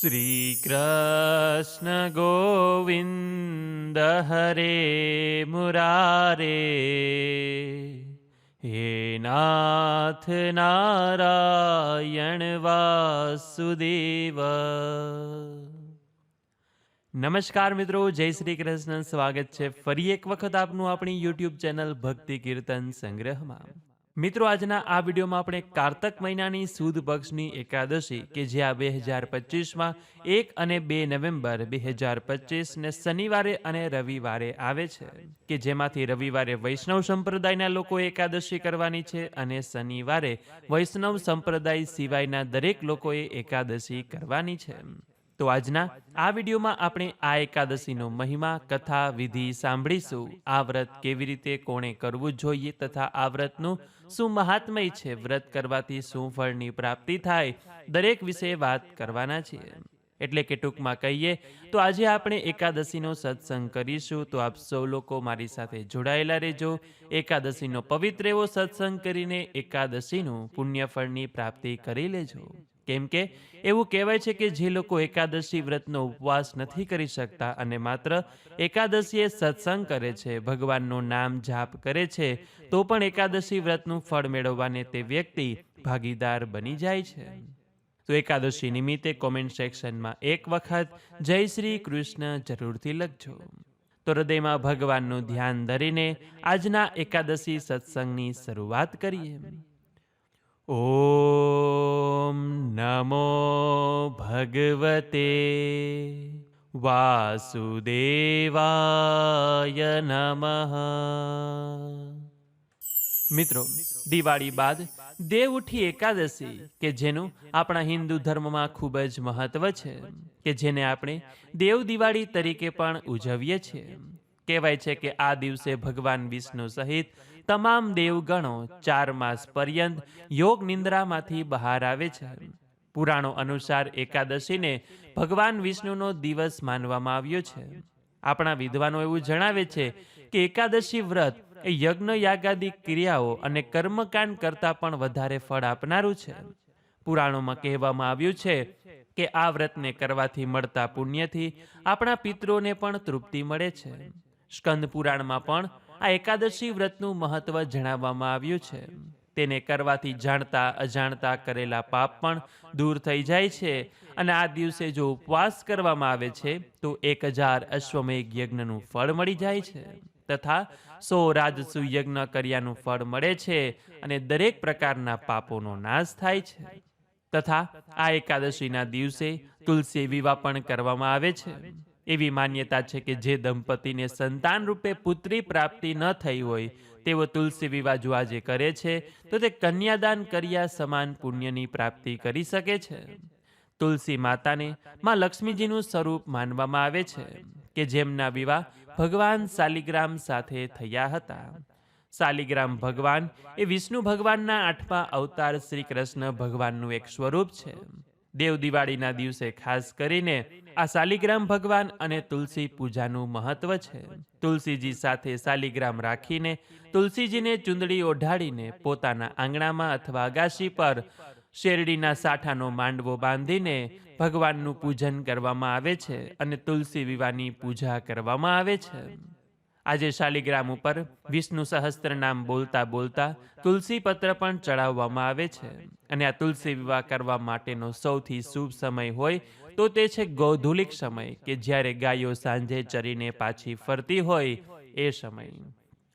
શ્રીકૃષ્ણ ગોવિંદ હરે મુરારે. હે નાથ નારાયણ વાસુદેવ. નમસ્કાર મિત્રો, જય શ્રી કૃષ્ણ સ્વાગત છે ફરી એક વખત આપનું આપણી યુટ્યુબ ચેનલ ભક્તિ કીર્તન સંગ્રહમાં. મિત્રો, આજના આ વિડીયોમાં આપણે કારતક મહિનાની સુદ પક્ષની એકાદશી કે જે આ બે હજાર પચીસમાં એક અને બે નવેમ્બર બે હજાર પચીસને શનિવારે અને રવિવારે આવે છે, કે જેમાંથી રવિવારે વૈષ્ણવ સંપ્રદાયના લોકો એકાદશી કરવાની છે અને શનિવારે વૈષ્ણવ સંપ્રદાય સિવાયના દરેક લોકોએ એકાદશી કરવાની છે. તો આજના આ વિડીયોમાં આપણે આ એકાદશીનો મહિમા, કથા, વિધિ સાંભળીશું. આ વ્રત કેવી રીતે કોણે કરવું જોઈએ તથા આ વ્રતનું શું મહાત્મય છે? વ્રત કરવાથી શું ફળની પ્રાપ્તિ થાય? દરેક વિશે વાત કરવાના છીએ. એટલે કે ટૂંકમાં કહીએ તો આજે આપણે એકાદશીનો સત્સંગ કરીશું. તો આપ સૌ લોકો મારી સાથે જોડાયેલા રહેજો. એકાદશીનો પવિત્ર એવો સત્સંગ કરીને એકાદશીનું પુણ્યફળની પ્રાપ્તિ કરી લેજો. કેમ કે એવું કહેવાય છે કે જે લોકો એકાદશી વ્રતનો ઉપવાસ નથી કરી શકતા અને માત્ર એકાદશીએ સત્સંગ કરે છે, ભગવાનનું નામ જાપ કરે છે, તો પણ એકાદશી વ્રતનું ફળ મેળવવાને તે વ્યક્તિ ભાગીદાર બની જાય છે. તો એકાદશી નિમિત્તે કોમેન્ટ સેક્શનમાં એક વખત જય શ્રી કૃષ્ણ જરૂરથી લખજો. તો હૃદયમાં ભગવાનનું ધ્યાન ધરીને આજના એકાદશી સત્સંગની શરૂઆત કરીએ. ઓમ નમો भगवते વાસુદેવાય નમઃ મિત્રો દિવાળી બાદ દેવ ઉઠી એકાદશી કે જેનું આપણા હિન્દુ ધર્મમાં ખૂબ જ મહત્વ છે કે જેને આપણે દેવ દિવાળી તરીકે પણ ઉજવીએ છીએ કહેવાય છે કે આ દિવસે ભગવાન વિષ્ણુ સહિત તમામ દેવગણો ચાર માસ પર્યંત યોગ નિંદ્રામાંથી બહાર આવે છે. પુરાણો અનુસાર એકાદશીને ભગવાન વિષ્ણુનો દિવસ માનવામાં આવ્યો છે. આપણા વિદ્વાનો એવું જણાવે છે કે એકાદશી વ્રત એ યજ્ઞ યાગાદી ક્રિયાઓ અને કર્મકાંડ કરતાં પણ વધારે ફળ આપનારું છે. પુરાણોમાં કહેવામાં આવ્યું છે કે આ વ્રતને કરવાથી મળતા પુણ્યથી આપણા પિતરોને પણ તૃપ્તિ મળે છે. સ્કંદ પુરાણમાં પણ આ એકાદશી વ્રતનું મહત્વ જણાવવામાં આવ્યું છે. તેને કરવાથી જાણતા, અજાણતા કરેલા પાપ પણ દૂર થઈ જાય છે અને આ દિવસે જો ઉપવાસ કરવામાં આવે છે, તો એક હજાર અશ્વમેઘ યજ્ઞનું ફળ મળી જાય છે તથા સો રાજસુ યજ્ઞ કર્યાનું ફળ મળે છે અને દરેક પ્રકારના પાપોનો નાશ થાય છે. તથા આ એકાદશીના દિવસે તુલસી વિવાહ પણ કરવામાં આવે છે. એવી માન્યતા છે કે જે દંપતીને સંતાન રૂપે પુત્રી પ્રાપ્તિ ન થઈ હોય, તેઓ તુલસી વિવાહ જો આજે કરે છે, તો તે કન્યાદાન કર્યા સમાન પુણ્યની પ્રાપ્તિ કરી શકે છે. તુલસી માતાને માં લક્ષ્મીજીનું સ્વરૂપ માનવામાં આવે છે કે જેમના વિવાહ ભગવાન શાલિગ્રામ સાથે થયા હતા. શાલિગ્રામ ભગવાન એ વિષ્ણુ ભગવાનના આઠમા અવતાર શ્રી કૃષ્ણ ભગવાનનું એક સ્વરૂપ છે. દેવ દિવાળીના દિવસે ખાસ કરીને આ શાલિગ્રામ ભગવાન અને તુલસી પૂજાનું મહત્વ છે. તુલસીજી સાથે શાલિગ્રામ રાખીને તુલસીજીને ચુંદડી ઓઢાડીને પોતાના આંગણામાં અથવા અગાશી પર શેરડીના સાઠાનો માંડવો બાંધીને ભગવાનનું પૂજન કરવામાં આવે છે અને તુલસી વિવાહની પૂજા કરવામાં આવે છે. આજે શાલિગ્રામ ઉપર વિષ્ણુ સહસ્ત્ર નામ બોલતા બોલતા તુલસી પત્ર પણ ચડાવવામાં આવે છે. અને આ તુલસી વિવાહ કરવા માટેનો સૌથી શુભ સમય હોય તો તે છે ગૌધુલિક સમય, કે જ્યારે ગાયો સાંજે ચરીને પાછી ફરતી હોય એ સમય.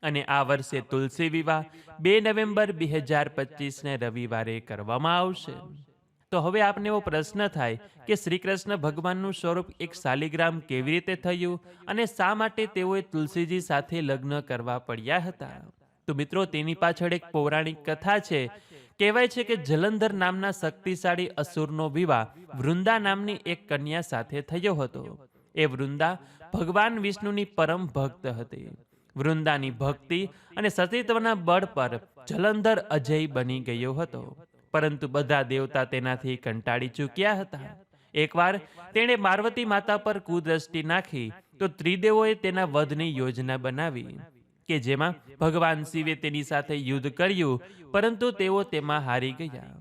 અને આ વર્ષે તુલસી વિવાહ બે નવેમ્બર બે હજાર પચીસને રવિવારે કરવામાં આવશે. તો હવે આપને એવો પ્રશ્ન થાય કે શ્રી કૃષ્ણ ભગવાનનું સ્વરૂપ એક શાલિગ્રામ કેવી રીતે થયું અને શા માટે તેઓએ તુલસીજી સાથે લગ્ન કરવા પડ્યા હતા? તો મિત્રો, તેની પાછળ એક પૌરાણિક કથા છે. કહેવાય છે કે જલંધર નામના શક્તિશાળી અસુરનો વિવાહ વૃંદા નામની એક કન્યા સાથે થયો હતો. એ વૃંદા ભગવાન વિષ્ણુની પરમ ભક્ત હતી. વૃંદાની ભક્તિ અને સતીત્વના બળ પર જલંધર અજય બની ગયો હતો. પરંતુ બધા દેવતા તેનાથી કંટાળી ચૂક્યા હતા. એકવાર તેણે પાર્વતી માતા પર કુદ્રષ્ટિ નાખી, તો ત્રિદેવોએ તેના વધની યોજના બનાવી, કે જેમાં ભગવાન શિવે તેની સાથે યુદ્ધ કર્યું, પરંતુ તેઓ તેમાં હારી ગયા.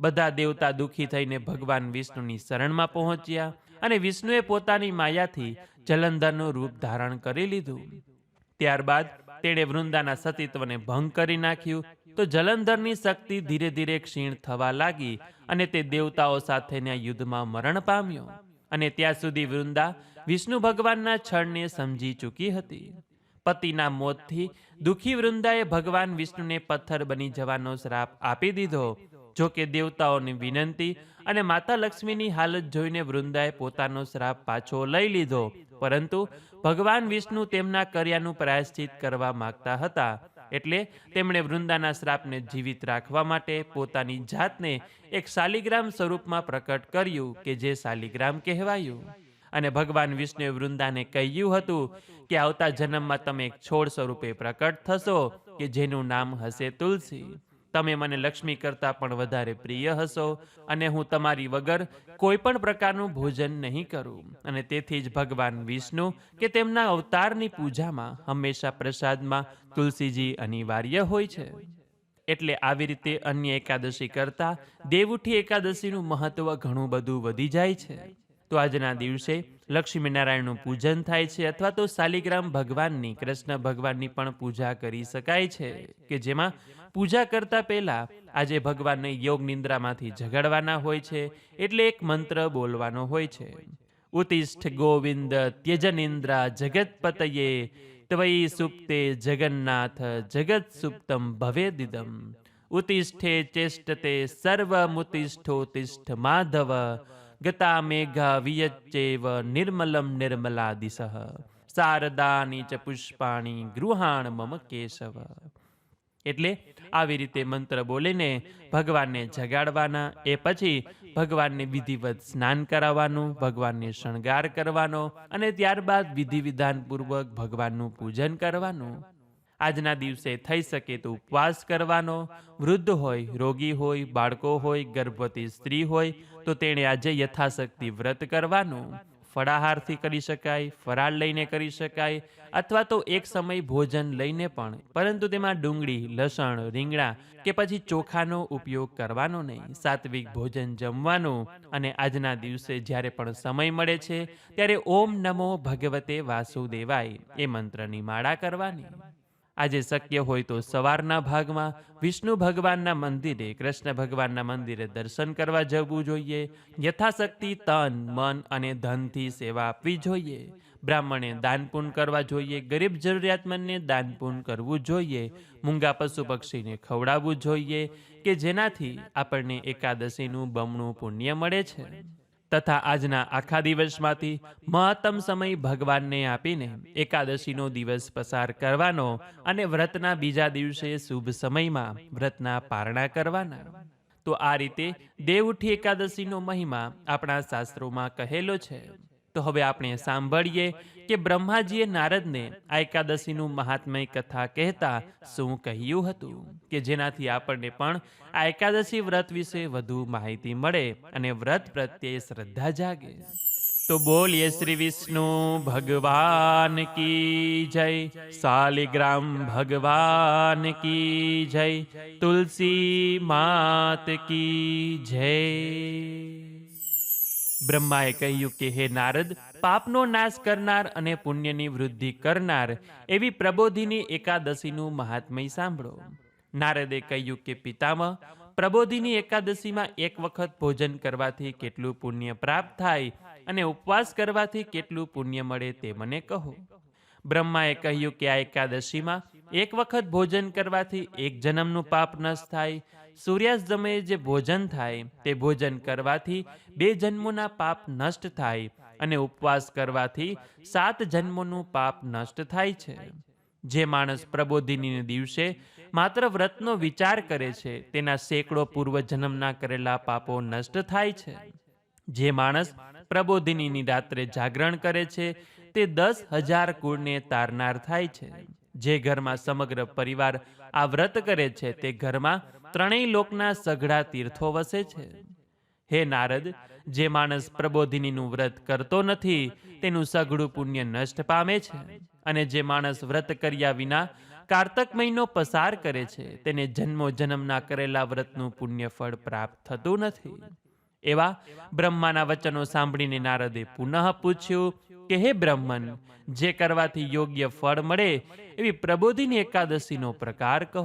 બધા દેવતા દુઃખી થઈને ભગવાન વિષ્ણુની શરણમાં પહોંચ્યા અને વિષ્ણુએ પોતાની માયાથી જલંધરનું રૂપ ધારણ કરી લીધું. ત્યારબાદ તેણે વૃંદાના સતીત્વને ભંગ કરી નાખ્યું તો જલંધરની શક્તિ ધીરે ધીરે ક્ષીણ થવા લાગી અને તે દેવતાઓ સાથેના યુદ્ધમાં મરણ પામ્યો. અને ત્યાં સુધી વૃંદા વિષ્ણુ ભગવાનના છળને સમજી ચૂકી હતી. પતિના મોતથી દુઃખી વૃંદાએ ભગવાન વિષ્ણુને પથ્થર બની જવાનો શ્રાપ આપી દીધો. જો કે દેવતાઓની વિનંતી અને માતા લક્ષ્મીની હાલત જોઈને વૃંદાએ પોતાનો શ્રાપ પાછો લઈ લીધો. પરંતુ ભગવાન વિષ્ણુ તેમના કર્યાનું પ્રાયશ્ચિત કરવા માગતા હતા. એટલે તેમણે વૃંદાના શ્રાપને જીવિત રાખવા માટે પોતાની જાતને એક શાલિગ્રામ સ્વરૂપમાં પ્રકટ કર્યું કે જે શાલિગ્રામ કહેવાયું. અને ભગવાન વિષ્ણુએ વૃંદાને કહ્યું હતું કે આવતા જન્મમાં તમે એક છોડ સ્વરૂપે પ્રકટ થશો કે જેનું નામ હશે તુલસી. તમે મને લક્ષ્મી કરતાં પણ વધારે પ્રિય હશો અને હું તમારી વગર કોઈ પણ પ્રકારનું ભોજન નહીં કરું. અને તેથી જ ભગવાન વિષ્ણુ કે તેમના અવતારની પૂજામાં હંમેશા પ્રસાદમાં તુલસીજી અનિવાર્ય હોય છે. એટલે આવી રીતે અન્ય એકાદશી કરતાં દેવઉઠી એકાદશીનું મહત્વ ઘણું બધું વધી જાય છે. તો આજના દિવસે લક્ષ્મીનારાયણનું પૂજન થાય છે અથવા તો શાલિગ્રામ ભગવાનની, કૃષ્ણ ભગવાનની પણ પૂજા કરી શકાય છે, કે જેમાં પૂજા કરતા પહેલા આજે ભગવાનને યોગ નિંદ્રામાંથી જગાડવાના હોય છે, એટલે એક મંત્ર બોલવાનો હોય છે. ઉતિષ્ઠ ગોવિંદ ત્યજનિંદ્રા જગતપતયે ત્વયી સુપ્તે જગન્નાથ, જગત સુપ્તમ ભવેદિદમ. ઉતિષ્ઠે ચેષ્ટતે સર્વમુતિષ્ઠોતિષ્ઠ માધવ ગતા મેઘા વિયચ્ચેવ નિર્મલમ નિર્મલા દિશ શારદાની ચ પુષ્પાણી ગૃહાણ મમ કેશવ એટલે આવી રીતે મંત્ર બોલીને ભગવાનને જગાડવાના, એ પછી ભગવાનને વિધિવત સ્નાન કરાવવાનું, ભગવાનને શણગાર કરવાનો અને ત્યારબાદ વિધિ વિધાનપૂર્વક ભગવાનનું પૂજન કરવાનું. આજના દિવસે થઈ શકે તો ઉપવાસ કરવાનો. વૃદ્ધ હોય, રોગી હોય, બાળકો હોય, ગર્ભવતી સ્ત્રી હોય તો તેણે આજે યથાશક્તિ વ્રત કરવાનું, ફળાહારથી કરી શકાય, ફરાળ લઈને કરી શકાય, અથવા તો એક સમય ભોજન લઈને પણ. પરંતુ તેમાં ડુંગળી, લસણ, રીંગણા કે પછી ચોખાનો ઉપયોગ કરવાનો નહીં. સાત્વિક ભોજન જમવાનું અને આજના દિવસે જ્યારે પણ સમય મળે છે, ત્યારે ઓમ નમો ભગવતે વાસુદેવાય એ મંત્રની માળા કરવાની. આજે શક્ય હોય તો સવારના ભાગમાં વિષ્ણુ ભગવાનના મંદિરે, કૃષ્ણ ભગવાનના મંદિરે દર્શન કરવા જવું જોઈએ. યથાશક્તિ તન, મન અને ધનથી સેવા આપવી જોઈએ. બ્રાહ્મણે દાનપૂન કરવા જોઈએ. ગરીબ જરૂરિયાતમંદને દાનપૂન કરવું જોઈએ. મૂંગા પશુ પક્ષીને ખવડાવવું જોઈએ કે જેનાથી આપણને એકાદશીનું બમણું પુણ્ય મળે છે. તથા આજના આખા દિવસમાંથી મહત્તમ સમય ભગવાનને આપીને એકાદશીનો દિવસ પસાર કરવાનો અને વ્રતના બીજા દિવસે શુભ સમયમાં વ્રતના પારણા કરવાના. તો આ રીતે દેવઉઠી એકાદશીનો મહિમા આપણા શાસ્ત્રોમાં કહેલો છે. તો હવે આપણે સાંભળીએ કે બ્રહ્માજીએ નારદને એકાદશીનું મહાત્મય કથા કહેતા શું કહ્યું હતું કે જેનાથી આપણને પણ આ એકાદશી વ્રત વિશે વધુ માહિતી મળે અને વ્રત પ્રત્યે શ્રદ્ધા જાગે. તો બોલીએ શ્રી વિષ્ણુ, ભગવાન કી જય. શાલિગ્રામ, ભગવાન કી જય. તુલસી માત કી જય. બ્રહ્માએ કહ્યું કે, હે નારદ, પાપનો નાશ કરનાર અને પુણ્યની વૃદ્ધિ કરનાર એવી પ્રબોધિની એકાદશીનું મહાત્મય સાંભળો. નારદે કહ્યું કે, પિતામહ, પ્રબોધિની એકાદશીમાં એક વખત ભોજન કરવાથી કેટલું પુણ્ય પ્રાપ્ત થાય અને ઉપવાસ કરવાથી કેટલું પુણ્ય મળે તે મને કહો. બ્રહ્માએ કહ્યું કે, આ એકાદશીમાં એક વખત ભોજન કરવાથી એક જન્મનું પાપ નશ થાય. સૂર્યાસ્ત સમયે જે ભોજન થાય, તે ભોજન કરવાથી બે જન્મોના પાપ નષ્ટ થાય અને ઉપવાસ કરવાથી સાત જન્મોનું પાપ નષ્ટ થાય છે. જે માણસ પ્રબોધિનીને દિવસે માત્ર વ્રતનો વિચાર કરે છે, તેના સેંકડો પૂર્વ જન્મના કરેલા પાપો નષ્ટ થાય છે. જે માણસ પ્રબોધિનીની રાત્રે જાગરણ કરે છે, તે દસ હજાર કુળને તારનાર થાય છે. જે ઘરમાં સમગ્ર પરિવાર આ વ્રત કરે છે તે ઘરમાં ત્રણેય લોકના સઘળા તીર્થો વસે છે. હે નારદ, જે માણસ પ્રબોધિનીનું વ્રત કરતો નથી, તેનું સઘળું પુણ્ય નષ્ટ પામે છે અને જે માણસ વ્રત કર્યા વિના કારતક મહિનો પસાર કરે છે, તેને જન્મો જન્મના કરેલા વ્રતનું પુણ્યફળ પ્રાપ્ત થતું નથી. એવા બ્રહ્માના વચનો સાંભળીને નારદે પુનઃ પૂછ્યું કે હે જે કરવાથી યોગ્ય ફળ મળે, એવી પ્રબોધિની એકાદશીનો પ્રકાર કહો.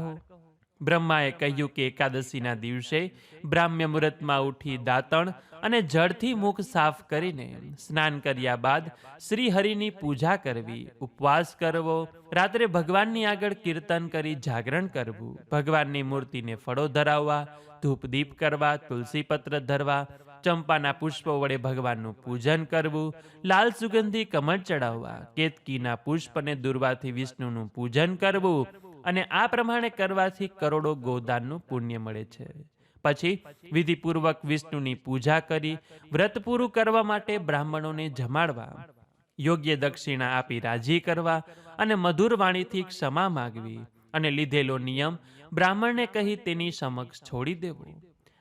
બ્રહ્માએ કહ્યું કે એકાદશીના દિવસે બ્રાહ્મ્ય મુહૂર્તમાં ઉઠી દાંતણ અને જળથી મુખ સાફ કરીને સ્નાન કર્યા બાદ શ્રી હરિની પૂજા કરવી, ઉપવાસ કરવો, રાત્રે ભગવાનની આગળ કીર્તન કરી જાગરણ કરવું, ભગવાનની મૂર્તિને ફળો ધરાવવા, ધૂપદીપ કરવા તુલસી પત્ર ધરવા ચંપાના પુષ્પો વડે ભગવાનનું પૂજન કરવું, લાલ સુગંધી કમળ ચડાવવા, કેતકીના પુષ્પને દુર્વાથી વિષ્ણુનું પૂજન કરવું અને આ પ્રમાણે કરવાથી કરોડો ગોદાનનું પુણ્ય મળે છે. પછી વિધિપૂર્વક વિષ્ણુની પૂજા કરી, વ્રત પૂરું કરવા માટે બ્રાહ્મણોને જમાડવા, યોગ્ય દક્ષિણા આપી રાજી કરવા અને મધુર વાણીથી ક્ષમા માગવી અને લીધેલો નિયમ બ્રાહ્મણને કહી તેની સમક્ષ છોડી દેવો.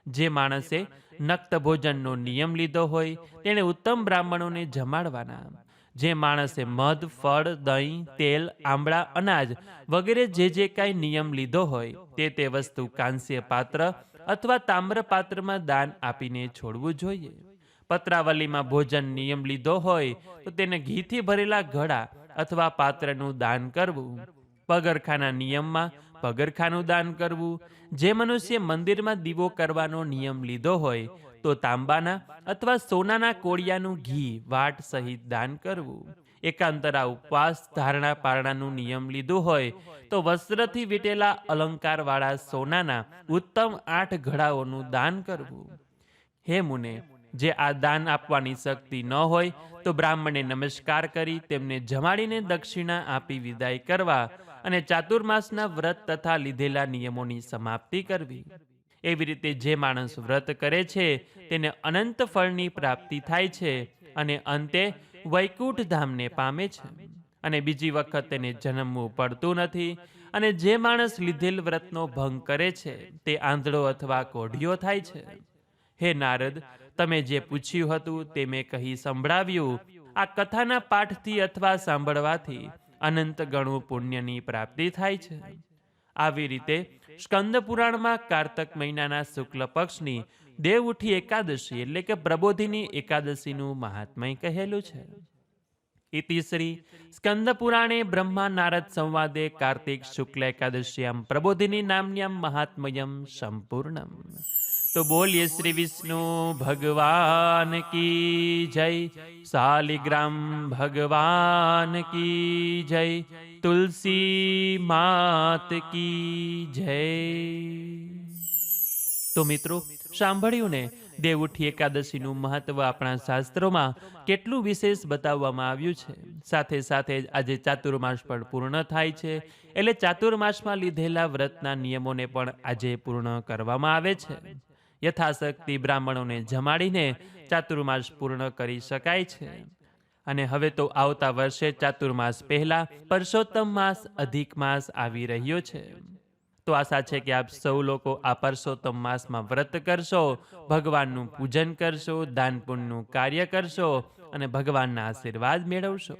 જે માણસે નક્ત ભોજનનો નિયમ લીધો હોય, તેણે ઉત્તમ બ્રાહ્મણોને જમાડવાના. જે માણસે મધ, ફળ, દહીં, તેલ, આંબળા, અનાજ વગેરે જે જે કાંઈ નિયમ લીધો હોય, તે તે વસ્તુ કાંસ્ય પાત્ર અથવા તામ્ર પાત્રમાં દાન આપીને છોડવું જોઈએ. પત્રાવલીમાં ભોજન નિયમ લીધો હોય, તો તેને ઘીથી ભરેલા ઘડા અથવા પાત્રનું દાન કરવું. પગરખાના નિયમમાં પગરખાનું દાન કરવું. જે મનુષ્ય મંદિરમાં દીવો કરવાનો નિયમ લીધો હોય, તો તાંબાના અથવા સોનાના કોળિયાનું ઘી, વાટ સહિત દાન કરવું. એકાંતરા ઉપવાસ ધારણા પારણાનું નિયમ લીધું હોય, તો વસ્ત્રથી વીટેલા અલંકારવાળા સોનાના ઉત્તમ આઠ ઘડાઓનું દાન કરવું. હે મુને, જે આ દાન આપવાની શક્તિ ન હોય, તો બ્રાહ્મણે નમસ્કાર કરી તેમને જમાડીને દક્ષિણા આપી વિદાય કરવા અને ચાતુર્માસના વ્રત તથા લીધેલા નિયમોની સમાપ્તિ કરવી. એવી રીતે જે માણસ વ્રત કરે છે, તેને અનંત ફળની પ્રાપ્તિ થાય છે અને અંતે વૈકુંઠ પામે છે. અને બીજી વખત તેને જન્મવું પડતું નથી અને જે માણસ લીધેલ વ્રતનો ભંગ કરે છે, તે આંધળો અથવા કોઢિયો થાય છે. હે નારદ, તમે જે પૂછ્યું હતું તે મેં કહી સંભળાવ્યું. આ કથાના પાઠથી અથવા સાંભળવાથી અનંત ગણું પુણ્યની પ્રાપ્તિ થાય છે. આવી રીતે સ્કંદ પુરાણમાં કારતક મહિનાના શુક્લ પક્ષની દેવઉઠી એકાદશી એટલે કે પ્રબોધિની એકાદશીનું મહાત્મય કહેલું છે. ઇતિશ્રી સ્કંદ પુરાણે બ્રહ્મા નારદ સંવાદે કાર્તિક શુક્લ એકાદશ્યામ પ્રબોધિની નામ્યમ મહાત્મયમ સંપૂર્ણમ. તો બોલીએ શ્રી વિષ્ણુ, ભગવાન કી જય. શાલિગ્રામ, ભગવાન કી જય. તુલસી માત કી જય. તો મિત્રો, સાંભળ્યું ને? દેવઉઠી એકાદશીનું મહત્વ આપણા શાસ્ત્રોમાં કેટલું વિશેષ બતાવવામાં આવ્યું છે. સાથે સાથે આજે ચાતુર્માસ પણ પૂર્ણ થાય છે. એટલે ચાતુર્માસમાં લીધેલા વ્રતના નિયમોને પણ આજે પૂર્ણ કરવામાં આવે છે. યથાશક્તિ બ્રાહ્મણોને જમાડીને ચાતુર્માસ પૂર્ણ કરી શકાય છે. અને હવે તો આવતા વર્ષે ચાતુર્માસ પહેલા પરસોત્તમ માસ અધિક માસ આવી રહ્યો છે. તો આશા છે કે આપ સૌ લોકો આ પરસોત્તમ માસમાં વ્રત કરશો, ભગવાનનું પૂજન કરશો દાન પુણ્યનું કાર્ય કરશો અને ભગવાનના આશીર્વાદ મેળવશો.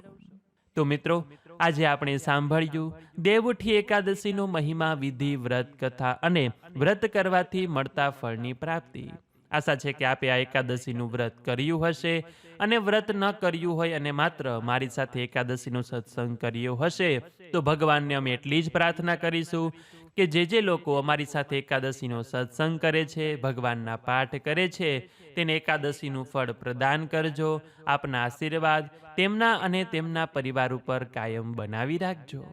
તો મિત્રો આજે આપણે સાંભળ્યું દેવઠી એકાદશીનો મહિમા, વિધિ, વ્રત, કથા અને વ્રત કરવાથી મળતા ફળની પ્રાપ્તિ. આશા છે કે આપે આ એકાદશીનું વ્રત કર્યું હશે અને વ્રત ન કર્યું હોય અને માત્ર મારી સાથે એકાદશીનો સત્સંગ કર્યો હશે, તો ભગવાનને અમે એટલી જ પ્રાર્થના કરીશું કે જે જે લોકો અમારી સાથે એકાદશીનો સત્સંગ કરે છે, ભગવાનના પાઠ કરે છે, તેને એકાદશીનું ફળ પ્રદાન કરજો, આપના આશીર્વાદ, તેમના અને તેમના પરિવાર ઉપર કાયમ બનાવી રાખજો.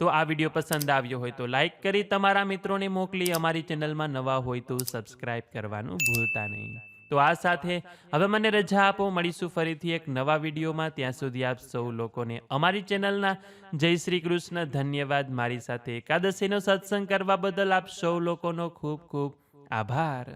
તો આ વીડિયો પસંદ આવ્યો હોય તો લાઈક કરી તમારા મિત્રોને મોકલી, અમારી ચેનલમાં નવા હોય તો સબસ્ક્રાઇબ કરવાનું ભૂલતા નહીં. તો આ સાથે હવે મને રજા આપો. મળીશું ફરીથી એક નવા વિડીયોમાં. ત્યાં સુધી આપ સૌ લોકોને અમારી ચેનલના જય શ્રી કૃષ્ણ ધન્યવાદ. મારી સાથે એકાદશીનો સત્સંગ કરવા બદલ આપ સૌ લોકોનો ખૂબ ખૂબ આભાર.